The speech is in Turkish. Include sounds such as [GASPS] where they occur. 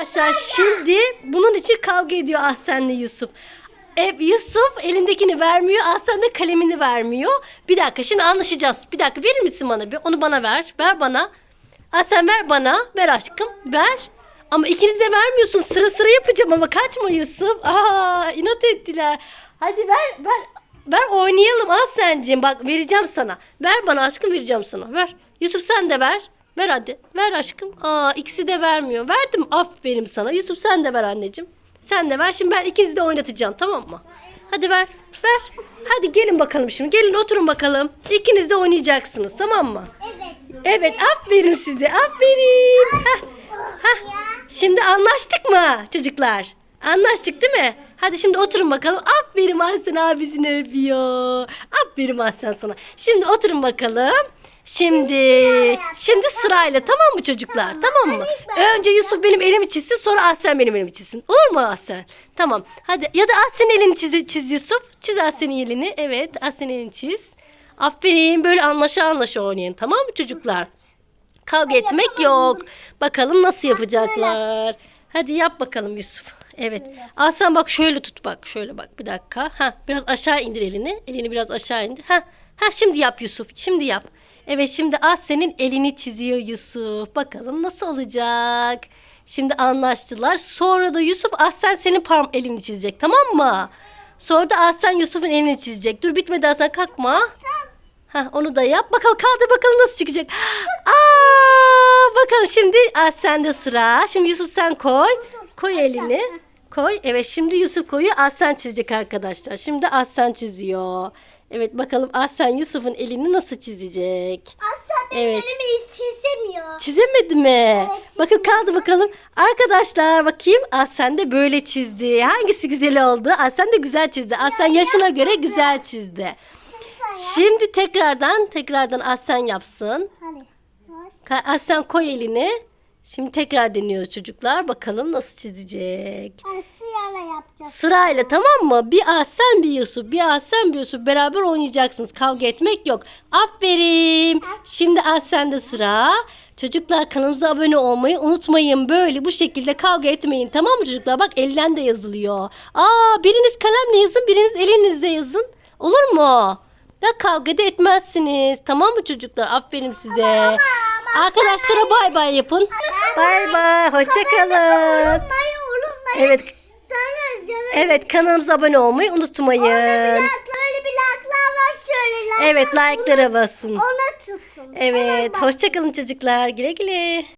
Arkadaşlar şimdi bunun için kavga ediyor Ahsen'le Yusuf. E, Yusuf elindekini vermiyor, Ahsen de kalemini vermiyor. Bir dakika şimdi anlaşacağız. Bir dakika verir misin bana bir? Onu bana ver. Ver bana. Ahsen ver bana. Ver aşkım. Ver. Ama ikiniz de vermiyorsun. Sıra sıra yapacağım ama kaçma Yusuf. Aa inat ettiler. Hadi ver ver. Ver oynayalım Ahsen'cim. Bak vereceğim sana. Ver bana aşkım vereceğim sana. Ver. Yusuf sen de ver. Ver hadi. Ver aşkım. Aa ikisi de vermiyor. Verdim. Aferin sana. Yusuf sen de ver anneciğim. Sen de ver. Şimdi ben ikinizi de oynatacağım tamam mı? Hadi ver. Ver. Hadi gelin bakalım şimdi. Gelin oturun bakalım. İkiniz de oynayacaksınız tamam mı? Evet. Evet aferin size. Aferin. Heh. Heh. Şimdi anlaştık mı çocuklar? Anlaştık değil mi? Hadi şimdi oturun bakalım. Aferin Aslan abisini öpüyor. Aferin Aslan sana. Şimdi oturun bakalım. Şimdi şimdi sırayla tamam mı çocuklar? Tamam mı? Önce Yusuf benim elimi çizsin sonra Aslen benim elimi çizsin. Olur mu Aslen? Tamam. Hadi ya da Aslen'in elini çiz, çiz Yusuf. Çiz Aslen'in elini. Evet Aslen'in elini çiz. Aferin böyle anlaşa anlaşa oynayın tamam mı çocuklar? Kavga etmek yok. Bakalım nasıl yapacaklar. Hadi yap bakalım Yusuf. Evet. Aslan bak şöyle tut bak. Şöyle bak bir dakika. Ha biraz aşağı indir elini. Elini biraz aşağı indir. Ha. Ha şimdi yap Yusuf. Şimdi yap. Evet şimdi Aslen'in elini çiziyor Yusuf. Bakalım nasıl olacak. Şimdi anlaştılar. Sonra da Yusuf Aslen senin parm elini çizecek tamam mı? Sonra da Aslen Yusuf'un elini çizecek. Dur bitmedi Aslen kalkma. Ha onu da yap. Bakalım kaldır bakalım nasıl çıkacak. [GASPS] Aa, bakalım şimdi ah, sende sıra. Şimdi Yusuf sen koy. Koy elini. Koy. Evet şimdi Yusuf koyuyor. Aslan çizecek arkadaşlar. Şimdi Aslan çiziyor. Evet bakalım Aslan Yusuf'un elini nasıl çizecek? Aslan benim Evet. elimi hiç çizemiyor. Çizemedi mi? Evet, Bakın kaldı bakalım. Arkadaşlar bakayım. Aslan de böyle çizdi. Hangisi güzel oldu? Aslan de güzel çizdi. Aslan yaşına göre güzel çizdi. Şimdi tekrardan tekrardan Aslan yapsın. Hadi. Aslan koy elini. Şimdi tekrar deniyoruz çocuklar. Bakalım nasıl çizecek. Asiyala yapacağız. Sırayla tamam mı? Bir Aslan bir Yusuf. Bir Aslan bir Yusuf. Beraber oynayacaksınız. Kavga etmek yok. Aferin. Şimdi Aslan'da sıra. Çocuklar kanalımıza abone olmayı unutmayın. Böyle bu şekilde kavga etmeyin. Tamam mı çocuklar? Bak elden de yazılıyor. Aa biriniz kalemle yazın biriniz elinizle yazın. Olur mu? Ya kavga da etmezsiniz. Tamam mı çocuklar? Aferin size. Arkadaşlara bay bay yapın. Bay bay. Hoşçakalın. Evet. Evet kanalımıza abone olmayı unutmayın. Öyle bir laklar var şöyle. Evet like'lara basın. Ona tutun. Evet hoşçakalın çocuklar. Güle güle.